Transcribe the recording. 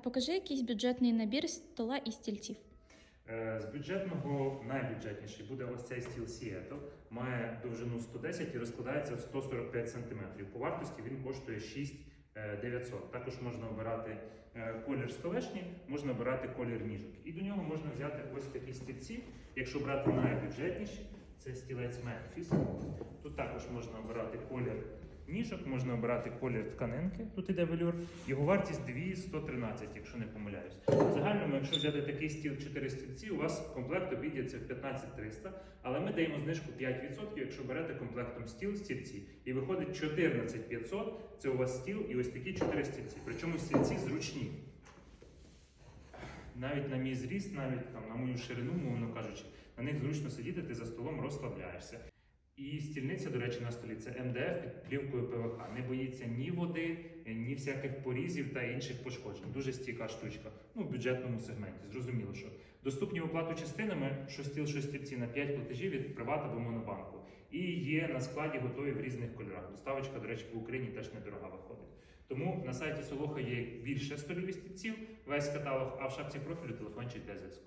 покажи якийсь бюджетний набір стола і стільців. Е, З бюджетного найбюджетніший буде ось цей стіл Seattle. Має довжину 110 і розкладається в 145 см. По вартості він коштує 6900. Також можна обирати е, колір столешні, можна обирати колір ніжок. І до нього можна взяти ось такі стільці. Якщо брати найбюджетніші, це стілець Memphis. Тут також можна обирати колір ніжок, можна обирати колір тканинки. Тут іде велюр. Його вартість 2113, якщо не помиляюсь. В загальному, якщо взяти такий стіл 4 стільці, у вас комплект обійдеться в 15300, але ми даємо знижку 5%, якщо берете комплектом стіл стільці. І виходить 14500, це у вас стіл і ось такі 4 стільці. Причому стільці зручні. Навіть на мій зріст, навіть там на мою ширину, мовно кажучи, на них зручно сидіти, ти за столом розслабляєшся. І стільниця, до речі, на столі це МДФ під плівкою ПВХ. Не боїться ні води, ні всяких порізів та інших пошкоджень. Дуже стійка штучка. Ну, в бюджетному сегменті. Зрозуміло, що доступні в оплату частинами, що стіл, що стільці на 5 платежів від Приват або Монобанку. І є на складі готові в різних кольорах. Доставочка, до речі, по Україні теж недорога виходить. Тому на сайті Солоха є більше столів і стільців, весь каталог, а в шапці профілю телефончик для зв'язку.